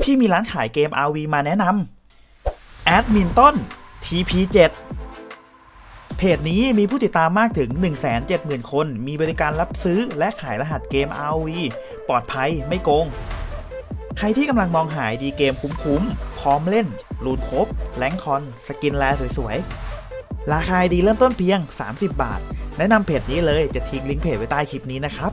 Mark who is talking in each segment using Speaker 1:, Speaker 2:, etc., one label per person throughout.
Speaker 1: พี่มีร้านขายเกม RV มาแนะนำแอดมินต้น TP7 เพจนี้มีผู้ติดตามมากถึง 170,000 คน มีบริการรับซื้อและขายรหัสเกม RV ปลอดภัยไม่โกง ใครที่กำลังมองหายดีเกมคุ้มๆ พร้อมเล่น รูนครบแรงคอน สกินแลสวยๆ ราคาดีเริ่มต้นเพียง 30 บาท แนะนำเพจนี้เลยจะทิ้งลิงก์เพจไว้ใต้คลิปนี้นะครับ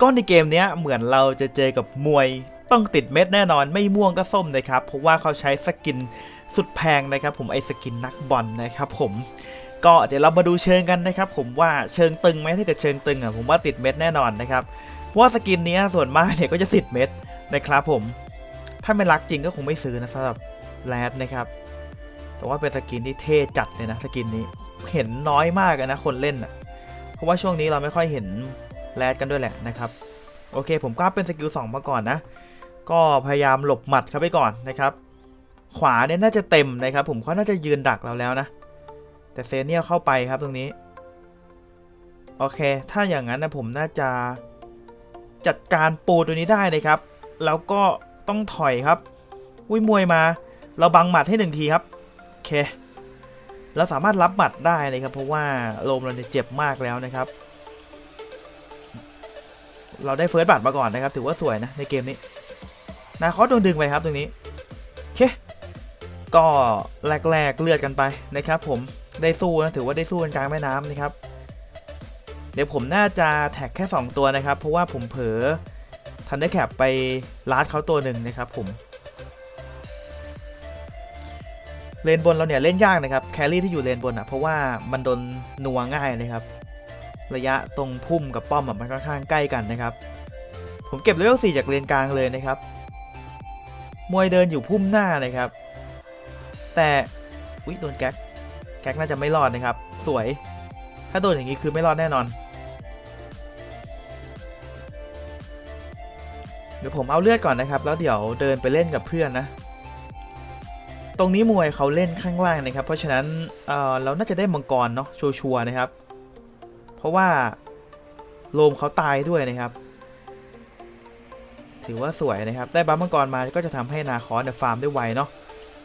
Speaker 1: ก็ในเกมนี้เหมือนเราจะเจอกับมวยต้องติดเม็ดแน่นอนไม่ม่วงก็ส้มนะครับ เพราะว่าเขาใช้สกินสุดแพงนะครับ ผมไอสกินนักบอลนะครับผมก็เดี๋ยวเรามาดูเชิงกันนะครับ ผมว่าเชิงตึงไหมถ้าเกิดเชิงตึงอะผมว่าติดเม็ดแน่นอนนะครับเพราะว่าสกินนี้ส่วนมากเนี่ยก็จะติดเม็ดนะครับผมถ้าไม่รักจริงก็คงไม่ซื้อนะสำหรับแรดนะครับแต่ว่าเป็นสกินที่เท่จัดเลยนะสกินนี้เห็นน้อยมากนะคนเล่นอะเพราะว่าช่วงนี้เราไม่ค่อยเห็น แรดกันด้วยแหละนะครับ โอเคผมก็เป็นสกิล2มาก่อนนะ ก็พยายามหลบหมัดเข้าไปก่อนนะครับ ขวาเนี่ยน่าจะเต็มนะครับ ผมเขาน่าจะยืนดักเราแล้วนะ แต่เซเนียเข้าไปครับตรงนี้ โอเค ถ้าอย่างนั้นนะผมน่าจะจัดการปูตัวนี้ได้นะครับ แล้วก็ต้องถอยครับ อุ้ยมวยมา เราบังหมัดให้หนึ่งทีครับ โอเค เราสามารถรับหมัดได้เลยครับ เพราะว่าโลมเราเนี่ยเจ็บมากแล้วนะครับ เราได้เฟิร์สบัตรมาก่อนนะครับ ถือว่าสวยนะในเกมนี้นาคอสโดนดึงไปครับตรงนี้โอเคก็แรกๆเลือดกันไปนะครับ ผมได้สู้นะถือว่าได้สู้กันกลางแม่น้ำนะครับ เดี๋ยวผมน่าจะแท็กแค่ 2 ตัวนะครับ เพราะว่าผมเผลอทันได้แคปไปลาดเขาตัวหนึ่งนะครับ ผมเลนบนเราเนี่ยเล่นยากนะครับแครี่ที่อยู่เลนบนอะเพราะว่ามันโดนนัวง่ายนะครับ ระยะตรงพุ่มกับป้อมมันค่อนข้างใกล้กันนะครับ ผมเก็บเลเวล4จากเลนกลางเลยนะครับ มวยเดินอยู่พุ่มหน้านะครับ แต่อุ๊ยโดนแก๊กแก๊กน่าจะไม่รอดนะครับ สวย ถ้าโดนอย่างนี้คือไม่รอดแน่นอน เดี๋ยวผมเอาเลือดก่อนนะครับ แล้วเดี๋ยวเดินไปเล่นกับเพื่อนนะตรงนี้มวยเขาเล่นข้างล่างนะครับ เพราะฉะนั้นเเราน่าจะได้มังกรเนาะชัวร์นะครับ ราะว่าโลมเขาตายด้วยนะครับ ถือว่าสวยนะครับ ได้บัฟมังกรมาก็จะทำให้นาคอสเนี่ยฟาร์มได้ไวเนาะ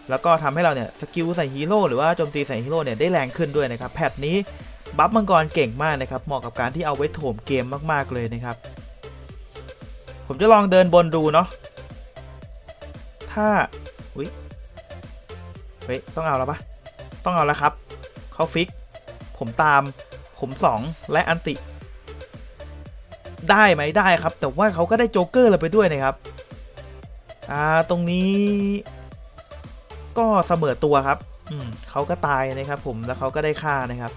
Speaker 1: แล้วก็ทำให้เราเนี่ยสกิลใส่ฮีโร่หรือว่าโจมตีใส่ฮีโร่เนี่ยได้แรงขึ้นด้วยนะครับแพทนี้บัฟมังกรเก่งมากนะครับ เหมาะกับการที่เอาไว้โถมเกมมากๆเลยนะครับ ผมจะลองเดินบนดูเนาะถ้าอุ้ยเฮ้ยต้องเอาแล้วปะต้องเอาแล้วครับเขาฟิก ผมตาม ผม2 และอันติ ได้ไหมได้ครับ แต่ว่าเขาก็ได้โจ๊กเกอร์เราไปด้วยนะครับ อ่าตรงนี้ ก็เสมอตัวครับ อืมเขาก็ตายนะครับ ผมแล้วเขาก็ได้ค่านะครับ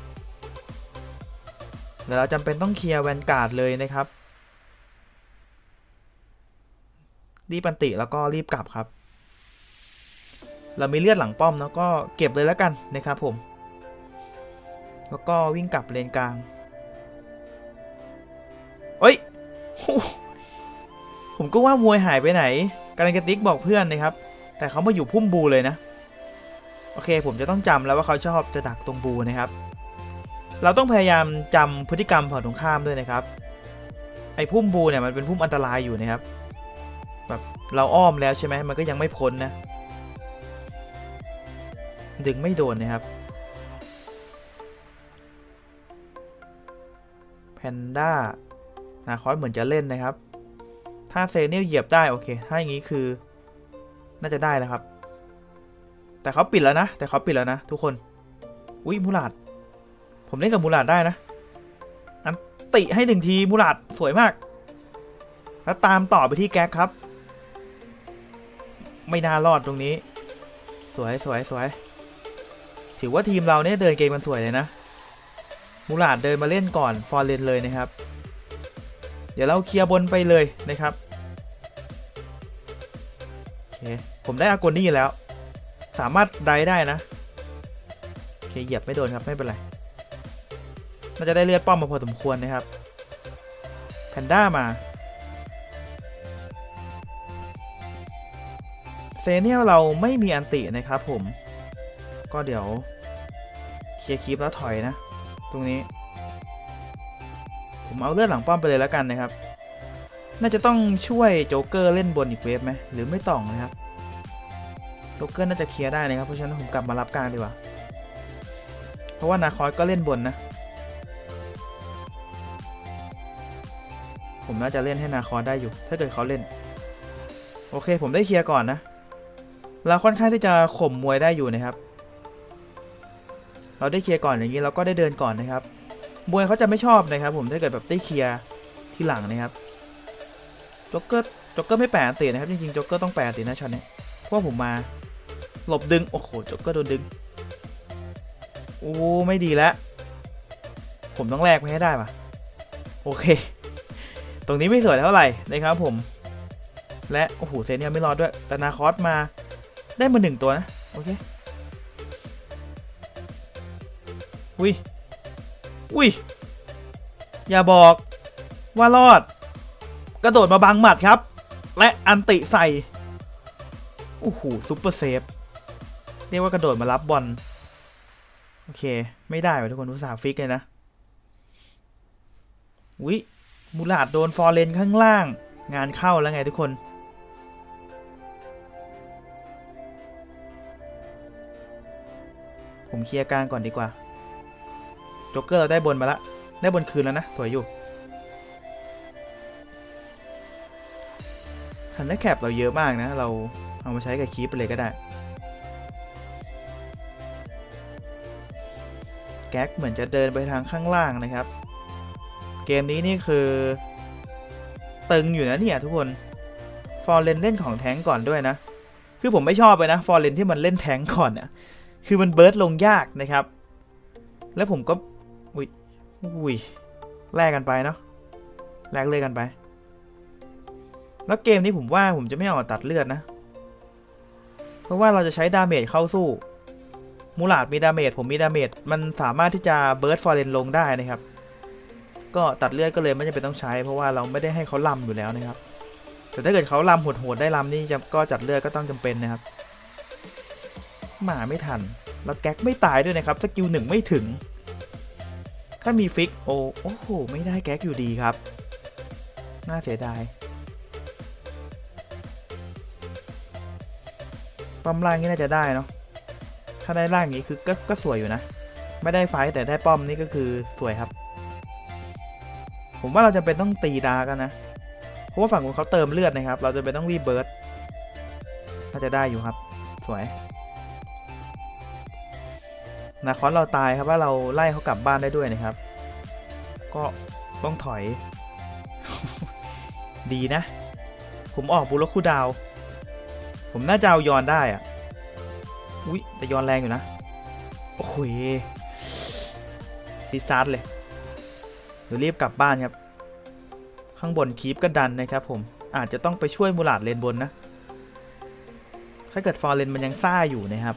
Speaker 1: เดี๋ยวเราจำเป็นต้องเคลียร์แวนการ์ดเลยนะครับรีบปันติแล้วก็รีบกลับครับ เรามีเลือดหลังป้อมแล้วก็เก็บเลยแล้วกันนะครับผม แล้วก็วิ่งกลับเลนกลางเอ้ย ผมก็ว่ามวยหายไปไหนกาลันกระติกบอกเพื่อนนะครับ แต่เขามาอยู่พุ่มบูเลยนะ โอเค ผมจะต้องจำแล้วว่าเขาชอบจะดักตรงบูนะครับ เราต้องพยายามจำพฤติกรรมฝั่งตรงข้ามด้วยนะครับ ไอ้พุ่มบูเนี่ยมันเป็นพุ่มอันตรายอยู่นะครับ แบบเราอ้อมแล้วใช่ไหมมันก็ยังไม่พ้นนะ ดึงไม่โดนนะครับ นด้านาคอสเหมือนจะเล่นนะครับ ถ้าเซเนียลเหยียบได้โอเค ถ้าอย่างนี้คือ น่าจะได้แล้วครับ แต่เขาปิดแล้วนะ แต่เขาปิดแล้วนะ ทุกคน อุ้ยมูลาด ผมเล่นกับมูลาดได้นะ อันติให้หนึ่งทีมูลาดสวยมาก แล้วตามต่อไปที่แก๊กครับ ไม่น่ารอดตรงนี้ สวยสวยสวย ถือว่าทีมเราเนี่ยเดินเกมมันสวยเลยนะ มูลาดเดินมาเล่นก่อนฟอร์เรนเลยนะครับ เดี๋ยวเราเคลียร์บนไปเลยนะครับโอเคผมได้อากนี่แล้ว สามารถไดได้นะโอเคเหยียบไม่โดนครับไม่เป็นไรน่าจะได้เลือดป้อมมาพอสมควรนะครับแพนด้ามาเซเนียลเราไม่มีอันตินะครับผม ก็เดี๋ยว เคลียร์คลิปแล้วถอยนะ ตรงนี้ ผมเอาเลือดหลังป้อมไปเลยแล้วกันนะครับ น่าจะต้องช่วยโจ๊กเกอร์เล่นบนอีกเวฟไหมหรือไม่ต้องนะครับโจ๊กเกอร์น่าจะเคลียร์ได้นะครับ เพราะฉะนั้นผมกลับมารับกลางดีกว่า เพราะว่านาคอสก็เล่นบนนะ ผมน่าจะเล่นให้นาคอสได้อยู่ ถ้าเกิดเขาเล่น โอเค ผมได้เคลียร์ก่อนนะ เราค่อนข้างที่จะข่มมวยได้อยู่นะครับ เราได้เคลียร์ก่อนอย่างนี้เราก็ได้เดินก่อนนะครับมวยเขาจะไม่ชอบนะครับ ผมถ้าเกิดแบบได้เคลียร์ที่หลังนะครับจ็อกเกอร์จ็อกเกอร์ไม่แปลตีนะครับจริงๆจ็อกเกอร์ต้องแปลตีนะช็อตนี้เพราะว่าผมมาหลบดึงโอ้โหจ็อกเกอร์โดนดึงโอ้ไม่ดีแล้วผมต้องแลกไปให้ได้ปะโอเค ตรงนี้ไม่สวยเท่าไหร่นะครับผม และโอ้โหเซนเนียไม่รอดด้วยแต่นาคอสมาได้มาหนึ่งตัวนะ โอเค อุ้ย อุ้ย อย่าบอกว่ารอด กระโดดมาบังหมัดครับ และอันติใส่โอ้โหซุปเปอร์เซฟ เรียกว่ากระโดดมารับบอล โอเค ไม่ได้ว่ะทุกคนอุตส่าห์ฟิกเลยนะวิมูลาดโดนฟอร์เรนข้างล่าง งานเข้าแล้วไงทุกคนผมเคลียร์กลางก่อนดีกว่า จ็อกเกอร์เราได้บนมาละ ได้บนคืนแล้วนะ สวยอยู่ทันได้แคปเราเยอะมากนะ เราเอามาใช้กับคีปไปเลยก็ได้ แก๊กเหมือนจะเดินไปทางข้างล่างนะครับ เกมนี้นี่คือ ตึงอยู่นะเนี่ยทุกคน ฟอร์เรนเล่นของแท้งก่อนด้วยนะ คือผมไม่ชอบเลยนะ ฟอร์เรนที่มันเล่นแท้งก่อนเนี่ยคือมันเบิร์ดลงยากนะครับ แล้วผมก็ อุ้ยแลกกันไปเนาะแลกเลยกันไป แล้วเกมนี้ผมว่าผมจะไม่ออกตัดเลือดนะ เพราะว่าเราจะใช้ดาเมจเข้าสู้ มูลาดมีดาเมจผมมีดาเมจมันสามารถที่จะเบิร์ดฟอร์เรนลงได้นะครับ ก็ตัดเลือดก็เลยไม่จำเป็นต้องใช้ เพราะว่าเราไม่ได้ให้เขาลำอยู่แล้วนะครับ แต่ถ้าเกิดเขาลำโหดๆได้ลำนี่จะก็จัดเลือดก็ต้องจำเป็นนะครับหมาไม่ทัน แล้วแก๊กไม่ตายด้วยนะครับ สกิลหนึ่งไม่ถึง ถ้ามีฟิกโอ้โอ้โห ไม่ได้แก๊กอยู่ดีครับ น่าเสียดายป้อมล่างนี่น่าจะได้เนาะ ถ้าได้ล่างนี้คือก็ก็สวยอยู่นะ ไม่ได้ไฟแต่ได้ป้อมนี่ก็คือสวยครับ ผมว่าเราจะเป็นต้องตีดากันนะ เพราะว่าฝั่งของเขาเติมเลือดนะครับ เราจะเป็นต้องรีบเบิร์ดน่าจะได้อยู่ครับ สวย นาคอนเราตายครับว่าเราไล่เขากลับบ้านได้ด้วยนะครับ ก็ต้องถอย ดีนะ ผมออกบุลคูดาว ผมน่าจะเอายอนได้อะอุ้ยแต่ยอนแรงอยู่นะ โอ้โหซีซาร์เลยเดี๋ยวรีบกลับบ้านครับ ข้างบนคีปก็ดันนะครับผมอาจจะต้องไปช่วยมูลาดเลนบนนะ ถ้าเกิดฟอร์เรนมันยังซ่าอยู่นะครับ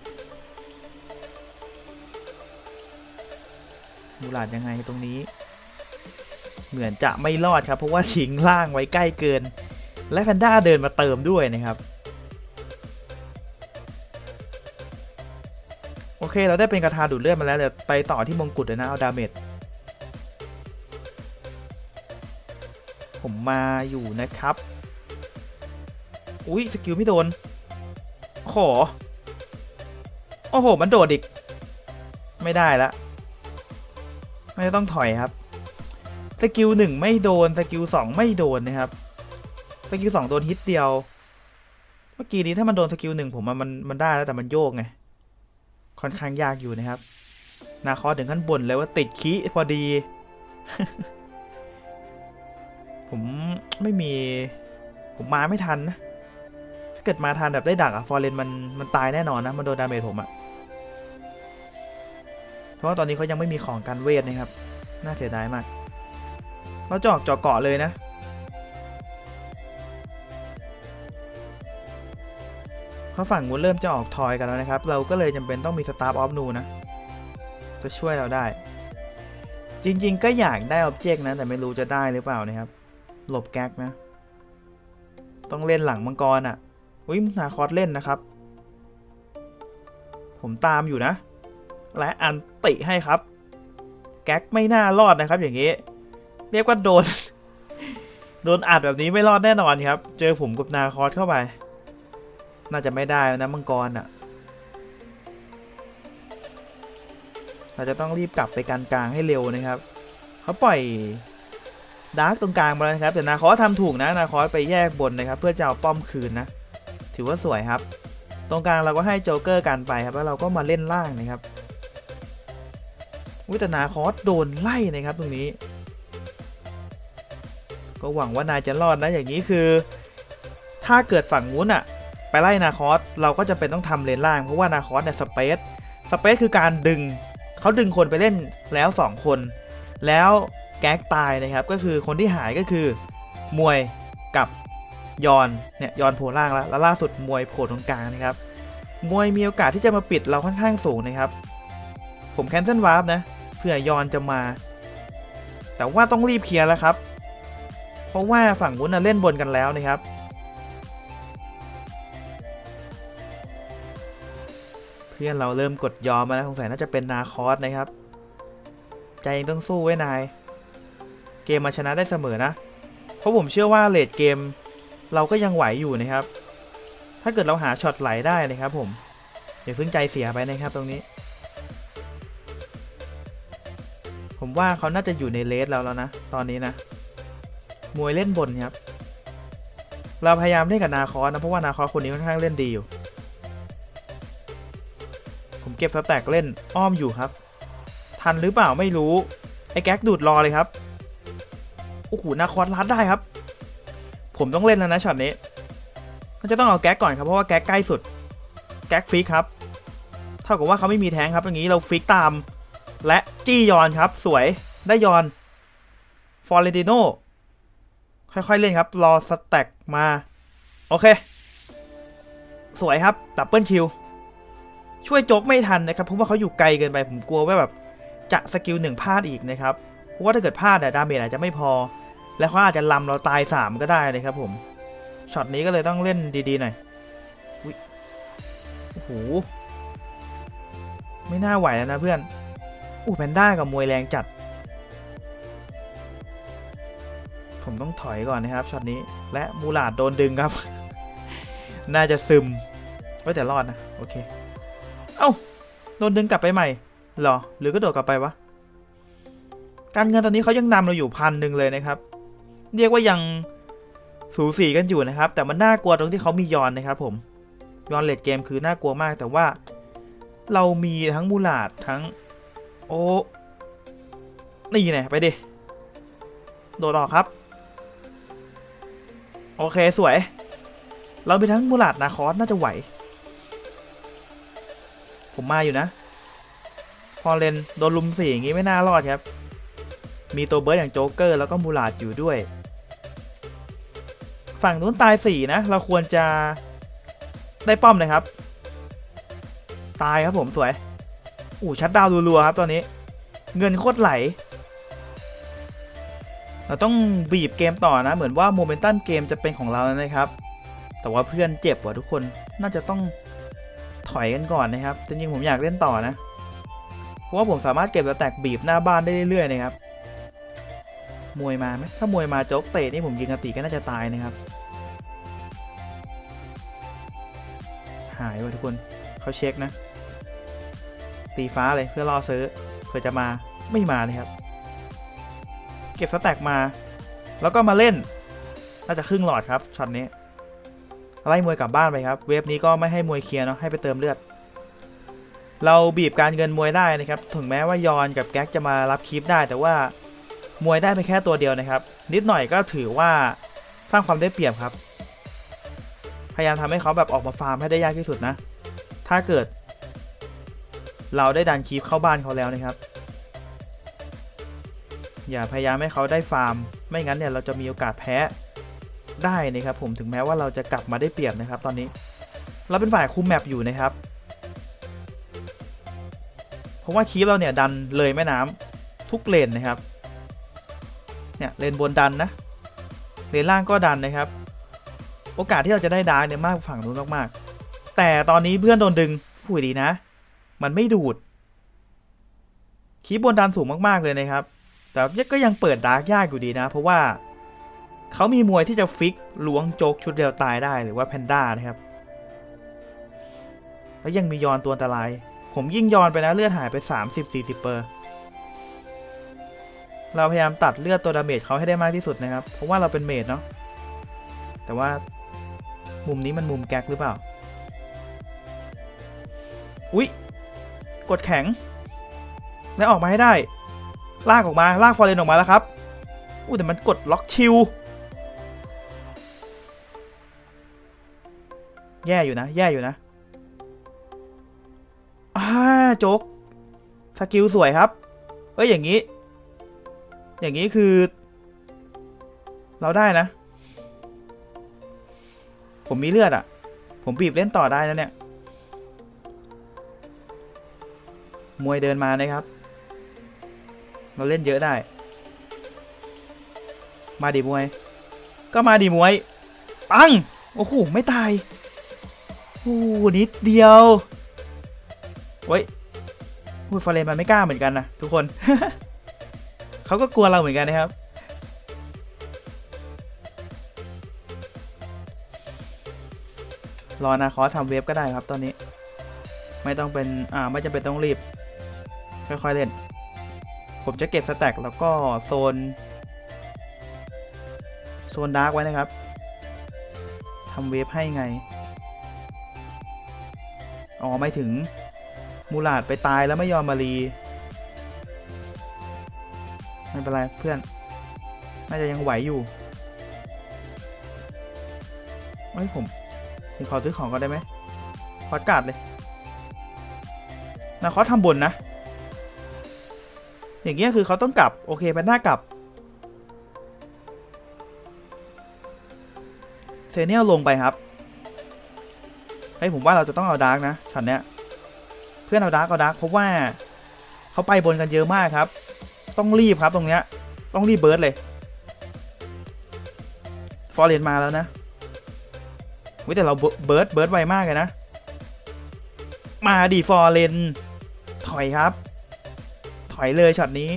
Speaker 1: มูลาดยังไงตรงนี้ เหมือนจะไม่รอดครับ เพราะว่าทิ้งล่างไว้ใกล้เกิน และแพนด้าเดินมาเติมด้วยนะครับ โอเคเราได้เป็นกระทาดูดเลือดมาแล้วเดี๋ยวไปต่อที่มงกุฎเลยนะเอาดาเมจผมมาอยู่นะครับ อุ้ยสกิลไม่โดนโอ้โหโอ้โห มันโดดอีก ไม่ได้ละ ไม่ต้องถอยครับสกิลหนึ่งไม่โดนสกิลสองไม่โดนนะครับสกิลสองโดนฮิตเดียว เมื่อกี้นี้ถ้ามันโดนสกิลหนึ่งผมมันมันได้แล้วแต่มันโยกไงค่อนข้างยากอยู่นะครับ นาคอถึงขั้นบ่นเลยว่าติดคีพอดี ผมไม่มี ผมมาไม่ทันนะ ถ้าเกิดมาทันแบบได้ดักอะฟอร์เรนมันมันตายแน่นอนนะ มันโดนดาเมจผมอะ เพราะว่าตอนนี้เขายังไม่มีของกันเวทนะครับ น่าเสียดายมาก เราจะออกเจาะเกาะเลยนะเพราะฝั่งงูเริ่มจะออกทอยกันแล้วนะครับ เราก็เลยจำเป็นต้องมีสตาร์ออฟนูนะ จะช่วยเราได้ จริงๆ ก็อยากได้ออบเจกต์นะ แต่ไม่รู้จะได้หรือเปล่านะครับ หลบแก๊กนะ ต้องเล่นหลังมังกรอะ อุ้ยนาคอสเล่นนะครับ ผมตามอยู่นะ และอันติให้ครับ แก๊กไม่น่ารอดนะครับ อย่างนี้ เรียกว่าโดน โดนอัดแบบนี้ไม่รอดแน่นอนครับ เจอผมกับนาคอสเข้าไป น่าจะไม่ได้นะมังกรอะ เราจะต้องรีบกลับไปกันกลางให้เร็วนะครับเขาปล่อยดาร์กตรงกลางมาแล้วนะครับแต่นาคอสทำถูกนะนาคอสไปแยกบนนะครับ เพื่อจะเอาป้อมคืนนะ ถือว่าสวยครับ ตรงกลางเราก็ให้โจเกอร์กันไปครับแล้วเราก็มาเล่นล่างนะครับ วิแต่นาคอสโดนไล่นะครับตรงนี้ ก็หวังว่านายจะรอดนะอย่างนี้คือ ถ้าเกิดฝั่งนู้นอะไปไล่นาคอสเราก็จะเป็นต้องทำเลนล่างเพราะว่านาคอสเนี่ยสเปซสเปซคือการดึงเขาดึงคนไปเล่นแล้ว 2 คน แล้วแก๊กตายนะครับก็คือคนที่หายก็คือมวยกับยอนเนี่ยยอนโผล่ล่างแล้วแล้วล่าสุดมวยโผล่ตรงกลางนะครับมวยมีโอกาสที่จะมาปิดเราค่อนข้างสูงนะครับ ผมแคนเซิลวาร์ปนะ เผื่อยอนจะมา แต่ว่าต้องรีบเคลียร์แล้วครับ เพราะว่าฝั่งวุ้นนะเล่นบนกันแล้วนะครับเพื่อนเราเริ่มกดยอมมาแล้วสงสัยน่าจะเป็นนาคอสนะครับ ใจยังต้องสู้ไว้นาย เกมมาชนะได้เสมอนะ เพราะผมเชื่อว่าเลดเกม เราก็ยังไหวอยู่นะครับ ถ้าเกิดเราหาช็อตไหลได้นะครับผมอย่าเพิ่งใจเสียไปนะครับตรงนี้ ผมว่าเขาน่าจะอยู่ในเลสเราแล้วนะ ตอนนี้นะ มวยเล่นบนครับ เราพยายามเล่นกับนาคอสนะ เพราะว่านาคอสคนนี้ค่อนข้างเล่นดีอยู่ ผมเก็บสแต็กเล่นอ้อมอยู่ครับ ทันหรือเปล่าไม่รู้ ไอ้แก๊กดูดรอเลยครับ โอ้โห นาคอสลัดได้ครับ ผมต้องเล่นแล้วนะช็อตนี้ก็จะต้องเอาแก๊กก่อนครับ เพราะว่าแก๊กใกล้สุด แก๊กฟิกครับ เท่ากับว่าเขาไม่มีแทงครับ อย่างนี้เราฟิกตาม และจี้ยอนครับ สวยได้ยอนฟอร์เรติโนค่อยๆ เล่นครับ รอสแต็กมา โอเค สวยครับ ดับเบิลคิว ช่วยโจ๊กไม่ทันนะครับ เพราะว่าเขาอยู่ไกลเกินไป ผมกลัวว่าแบบ จะสกิลหนึ่งพลาดอีกนะครับ เพราะว่าถ้าเกิดพลาดเนี่ยดาเมจอาจจะไม่พอ และเขาอาจจะลำเราตาย 3 ก็ได้นะครับผม ช็อตนี้ก็เลยต้องเล่นดีๆหน่อยโอ้โห ไม่น่าไหวแล้วนะเพื่อน อู้แพนด้ากับมวยแรงจัด ผมต้องถอยก่อนนะครับช็อตนี้และมูลาดโดนดึงครับ น่าจะซึมไว้แต่รอดนะ โอเค เอ้าโดนดึงกลับไปใหม่หรอ หรือก็โดดกลับไปวะ การเงินตอนนี้เขายังนำเราอยู่พันหนึ่งเลยนะครับ เรียกว่ายังสูสีกันอยู่นะครับ แต่มันน่ากลัวตรงที่เขามียอนนะครับผมยอนเลดเกมคือน่ากลัวมากแต่ว่าเรามีทั้งมูลาดทั้ง โอ้นี่ไงไปดิ โดดออกครับ โอเคสวย เรามีทั้งมูลาดนาคอสน่าจะไหว ผมมาอยู่นะ พอเลนโดนลุมสี่อย่างงี้ไม่น่ารอดครับ มีตัวเบิร์ดอย่างโจ๊กเกอร์แล้วก็มูลาดอยู่ด้วย ฝั่งนู้นตายสี่นะ เราควรจะได้ป้อมเลยครับ ตายครับผมสวย อู้ชัดดาวรัวๆครับตอนนี้ เงินโคตรไหล เราต้องบีบเกมต่อนะ เหมือนว่าโมเมนตัมเกมจะเป็นของเราแล้วนะครับ แต่ว่าเพื่อนเจ็บว่ะทุกคนน่าจะต้องถอยกันก่อนนะครับจริงๆผมอยากเล่นต่อนะ เพราะว่าผมสามารถเก็บสแตกบีบหน้าบ้านได้เรื่อยๆนะครับ มวยมาไหมถ้ามวยมาโจ๊กเตะนี่ผมยิงกติก็น่าจะตายนะครับ หายว่ะทุกคนเขาเช็คนะ ตีฟ้าเลยเพื่อรอซื้อเผื่อจะมาไม่มาเลยครับ เก็บสแต็กมา แล้วก็มาเล่น น่าจะครึ่งหลอดครับช็อตนี้ไล่มวยกลับบ้านไปครับ เวฟนี้ก็ไม่ให้มวยเคลียร์เนาะให้ไปเติมเลือด เราบีบการเงินมวยได้นะครับ ถึงแม้ว่ายอนกับแก๊กจะมารับคลิปได้ แต่ว่ามวยได้ไปแค่ตัวเดียวนะครับ นิดหน่อยก็ถือว่าสร้างความได้เปรียบครับ พยายามทำให้เขาแบบออกมาฟาร์มให้ได้ยากที่สุดนะ ถ้าเกิด เราได้ดันคลิปเข้าบ้านเขาแล้วนะครับ อย่าพยายามให้เขาได้ฟาร์ม ไม่งั้นเนี่ยเราจะมีโอกาสแพ้ได้นะครับผมถึงแม้ว่าเราจะกลับมาได้เปรียบนะครับ ตอนนี้เราเป็นฝ่ายคุมแมปอยู่นะครับเพราะว่าคีปเราเนี่ยดันเลยแม่น้ำทุกเลนนะครับเนี่ยเลนบนดันนะเลนล่างก็ดันนะครับ โอกาสที่เราจะได้ดาร์กเนี่ยมากฝั่งนู้นมากๆแต่ตอนนี้เพื่อนโดนดึงผู้ดีนะ มันไม่ดูด คีบบนดันสูงมากๆเลยนะครับ แต่ก็ยังเปิดดาร์กยากอยู่ดีนะ เพราะว่าเขามีมวยที่จะฟิกล้วงโจกชุดเดียวตายได้หรือว่าแพนด้านะครับ แล้วยังมียอนตัวอันตราย ผมยิ่งยอนไปนะเลือดหายไป 30-40เปอร์เราพยายามตัดเลือดตัวดาเมจเขาให้ได้มากที่สุดนะครับ เพราะว่าเราเป็นเมจเนาะ แต่ว่ามุมนี้มันมุมแก๊กหรือเปล่า อุ๊ย กดแข็ง แล้วออกมาให้ได้ ลากออกมา ลากฟอร์เรนออกมาแล้วครับอู้แต่มันกดล็อกชิลแย่อยู่นะ แย่อยู่นะอ่าโจ๊กสกิลสวยครับ เอ้ยอย่างนี้ อย่างนี้คือ เราได้นะ ผมมีเลือดอะ่ะ ผมบีบเล่นต่อได้นะเนี่ย มวยเดินมานะครับ เราเล่นเยอะได้ มาดิมวย ก็มาดิมวย ปัง โอ้โห ไม่ตาย โอ้โหนิดเดียวเว้ยพูดฟอร์เรนมันไม่กล้าเหมือนกันนะทุกคน เขาก็กลัวเราเหมือนกันนะครับ รอนาคอทำเวฟก็ได้ครับตอนนี้ ไม่ต้องเป็น อ่า ไม่จำเป็นต้องรีบ ค่อยๆเล่น ผมจะเก็บสแต็กแล้วก็โซน โซนดาร์กไว้นะครับทำเวฟให้ไง อ๋อไม่ถึง มูลาดไปตายแล้วไม่ยอมมารีไม่เป็นไรเพื่อน น่าจะยังไหวอยู่เฮ้ยผม ผมขอซื้อของก่อนได้ไหมคอสการ์ดเลยนะเขาทำบนนะ อย่างเงี้ยคือเขาต้องกลับ โอเคเป็นหน้ากลับเซเนียลลงไปครับเฮ้ยผมว่าเราจะต้องเอาดาร์กนะช็อตเนี้ยเพื่อนเอาดาร์กเอาดาร์กเพราะว่าเขาไปบนกันเยอะมากครับ ต้องรีบครับตรงเนี้ยต้องรีบเบิร์ดเลยฟอร์เรนมาแล้วนะวิแต่เราเบิร์ดเบิร์ดไวมากเลยนะ มาดีฟอร์เรนถอยครับ อยเลยช็อตนี้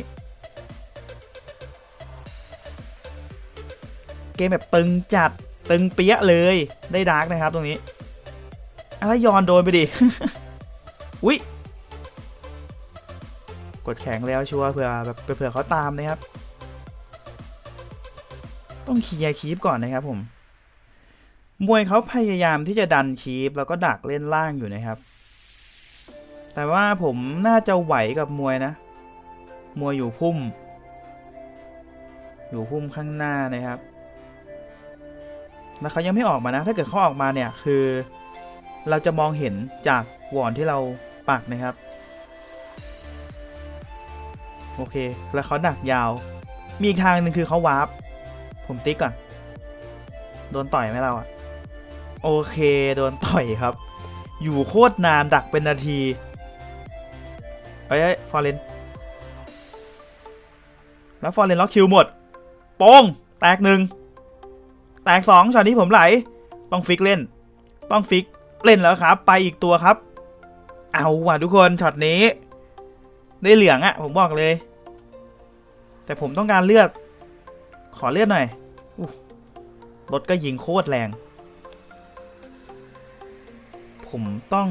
Speaker 1: เกมแบบตึงจัดตึงเปี้ยะเลยได้ดาร์กนะครับตรงนี้อะไรยอนโดนไปดิอุ๊ยกดแข็งแล้วชัวร์เผื่อแบบเผื่อเขาตามนะครับ ต้องเคลียร์คีปก่อนนะครับผมมวยเขาพยายามที่จะดันคีปแล้วก็ดักเล่นล่างอยู่นะครับ แต่ว่าผมน่าจะไหวกับมวยนะ มัวอยู่พุ่ม อยู่พุ่มข้างหน้านะครับ แล้วเขายังไม่ออกมานะ ถ้าเกิดเขาออกมาเนี่ยคือ เราจะมองเห็นจากวอนที่เราปักนะครับ โอเค แล้วเขาดักยาว มีอีกทางหนึ่งคือเขาวาร์ป ผมติ๊กก่อน โดนต่อยไหมเราอะโอเค โดนต่อยครับ อยู่โคตรนานดักเป็นนาที เอ้ยฟอร์เรน แล้วฟอร์เรนล็อกคิวหมดโป้งแตกหนึ่งแตกสองช็อตนี้ผมไหล ต้องฟิกเล่น ต้องฟิกเล่นแล้วครับ ไปอีกตัวครับ เอาว่ะทุกคนช็อตนี้ ได้เหลืองอะ่ะผมบอกเลย แต่ผมต้องการเลือด ขอเลือดหน่อยอุ๊ยรถก็ยิงโคตรแรง ผมต้อง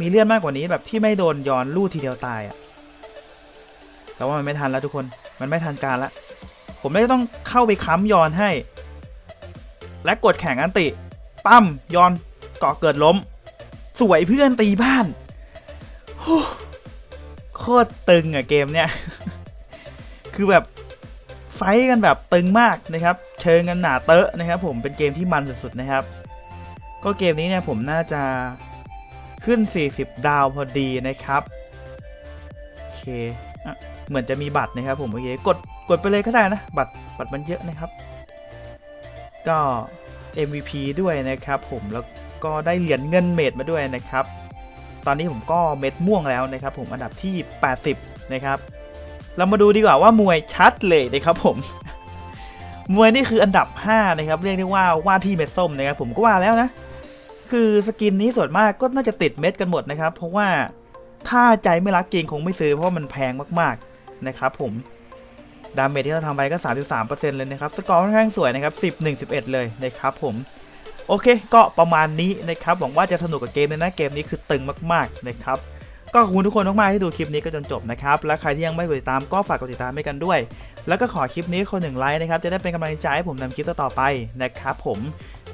Speaker 1: มีเลือดมากกว่านี้แบบที่ไม่โดนย้อนลู่ทีเดียวตายอะ่ะ แต่ว่ามันไม่ทันแล้วทุกคน มันไม่ทันการละ ผมเลยต้องเข้าไปค้ำยอนให้ และกดแข่งอันติ ปั้มยอนเกาะเกิดล้ม สวยเพื่อนตีบ้าน โคตรตึงอะเกมเนี้ยคือแบบไฟกันแบบตึงมากนะครับ เชิงกันหนาเตอะนะครับ ผมเป็นเกมที่มันสุดๆนะครับ ก็เกมนี้เนี่ยผมน่าจะขึ้น 40 ดาวพอดีนะครับ โอเค เหมือนจะมีบัตรนะครับผมโอเคกดกดไปเลยก็ได้นะบัตรบัตรมันเยอะนะครับ ก็ MVP ด้วยนะครับผมแล้วก็ได้เหรียญเงินเมดมาด้วยนะครับ ตอนนี้ผมก็เม็ดม่วงแล้วนะครับ ผมอันดับที่ 80 นะครับ เรามาดูดีกว่าว่ามวยชัดเลยนะครับผมมวยนี่คืออันดับ 5 นะครับ เรียกได้ว่าว่าที่เม็ดส้มนะครับผมก็ว่าแล้วนะ คือสกินนี้ส่วนมากก็น่าจะติดเม็ดกันหมดนะครับ เพราะว่าถ้าใจไม่รักเกงคงไม่ซื้อเพราะมันแพงมาก นะครับผมดาเมจที่เราทำไปก็ 33%เลยนะครับ สกอร์ค่อนข้างสวยนะครับ 10 1 11 เลยนะครับผม โอเค ก็ประมาณนี้นะครับ หวังว่าจะสนุกกับเกมเลยนะ เกมนี้คือตึงมากๆนะครับ ก็ขอบคุณทุกคนมากๆที่ดูคลิปนี้ก็จนจบนะครับ และใครที่ยังไม่กดติดตามก็ฝากกดติดตามให้กันด้วย แล้วก็ขอคลิปนี้คนหนึ่งไลค์นะครับ จะได้เป็นกำลังใจให้ผมทำคลิปต่อๆไปนะครับผม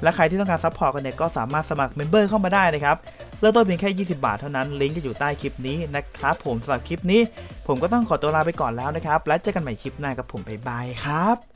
Speaker 1: และใครที่ต้องการซัพพอร์ตกันเนี่ยก็สามารถสมัครเมมเบอร์เข้ามาได้นะครับเริ่มต้นเพียงแค่ 20 บาทเท่านั้นลิงก์จะอยู่ใต้คลิปนี้นะครับผมสำหรับคลิปนี้ ผมก็ต้องขอตัวลาไปก่อนแล้วนะครับ และเจอกันใหม่คลิปหน้ากับผมบ๊ายบายครับ